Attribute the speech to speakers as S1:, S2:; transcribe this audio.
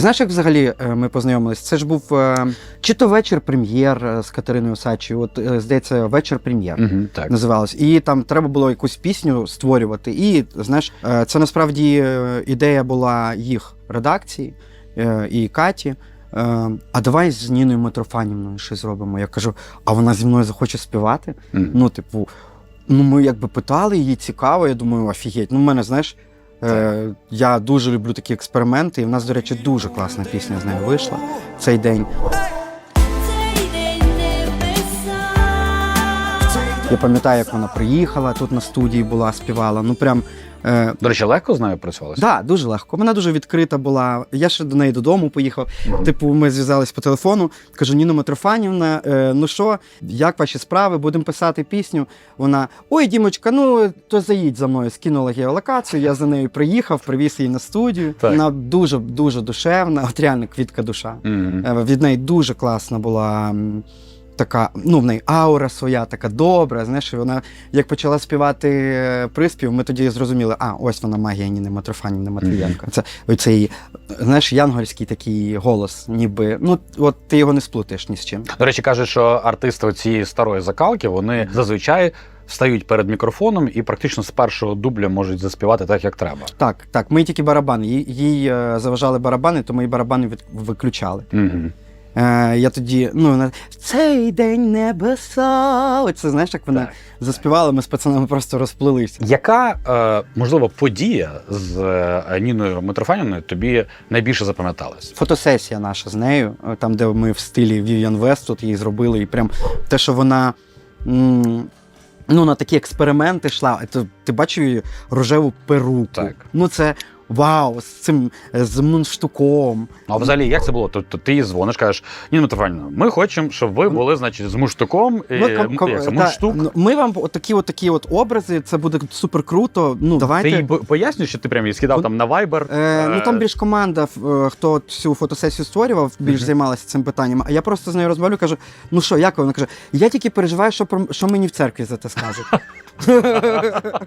S1: Знаєш, як взагалі е, ми познайомились? Це ж був е, чи то вечір прем'єр е, з Катериною Осадчою, от здається, вечір прем'єр.
S2: Угу, так.
S1: Називалось. І там треба було якусь пісню створювати. І знаєш, це насправді ідея була їх редакції і Каті. А давай з Ніною Митрофанівною щось зробимо. Я кажу, а вона зі мною захоче співати.
S2: Мгм.
S1: Ну, типу, ну ми якби питали її цікаво. Я думаю, офігеть. Ну, в мене, знаєш, е, я дуже люблю такі експерименти. І в нас, до речі, дуже класна пісня з нею вийшла цей день. Я пам'ятаю, як вона приїхала тут на студії була, співала. Ну прям. Е,
S2: До речі, легко з нею працювалося?
S1: Да, дуже легко. Вона дуже відкрита була. Я ще до неї додому поїхав.
S2: Мгм.
S1: Типу, ми зв'язались по телефону. Кажу, Ніно Митрофанівна, е, ну що, як ваші справи? Будемо писати пісню. Вона: Ой, Дімочка, ну то заїдь за мною. Скинула геолокацію. Я за нею приїхав, привіз її на студію.
S2: Так.
S1: Вона дуже дуже душевна, от реально квітка душа.
S2: Мгм.
S1: Е, Від неї дуже класна була. Така, ну в неї аура своя, така добра. Знаєш, і вона як почала співати е, приспів, ми тоді зрозуміли, а ось вона магія Ніни Матрофанівни Матвієнко. Це оцей, знаєш, янгольський такий голос, ніби. Ну, от ти його не сплутаєш ні з чим.
S2: До речі, кажуть, що артисти цієї старої закалки вони зазвичай стають перед мікрофоном і практично з першого дубля можуть заспівати так, як треба.
S1: Так, так, ми тільки барабани. Їй, їй е, заважали барабани, то ми і барабани виключали.
S2: Угу.
S1: Е, я тоді, ну, в цей день небеса. Оце знаєш, як вона
S2: Так.
S1: заспівала, ми з пацанами просто розплилися.
S2: Яка е, можливо подія з е, Ніною Митрофанівною тобі найбільше запам'яталась?
S1: Фотосесія наша з нею, е, там, де ми в стилі Vivian West тут її зробили, і прям те, що вона. м, Ну, на такі експерименти йшла. Ти, ти бачив її рожеву перуку.
S2: Так.
S1: Ну, це вау, з цим е, з мундштуком.
S2: Ну, а взагалі, як це було? Тобто ти їй дзвониш, кажеш, Ніна Митрофанівна, ми хочемо, щоб ви були, значить, з муштуком. І,
S1: Ну, ком- ком-
S2: як це,
S1: та, ну, ми вам такі от такі от образи, це буде супер круто. Ну, давайте.
S2: Ти їй по- пояснюєш, що ти прям її скидав
S1: Ну,
S2: там на Viber?
S1: Е, ну там
S2: Е,
S1: більш команда, е, хто цю фотосесію створював, більш займалася цим питанням. А я просто з нею розмовлю, кажу: ну що, як ви? Вона каже, я тільки переживаю, що про що мені в церкві за це скажуть.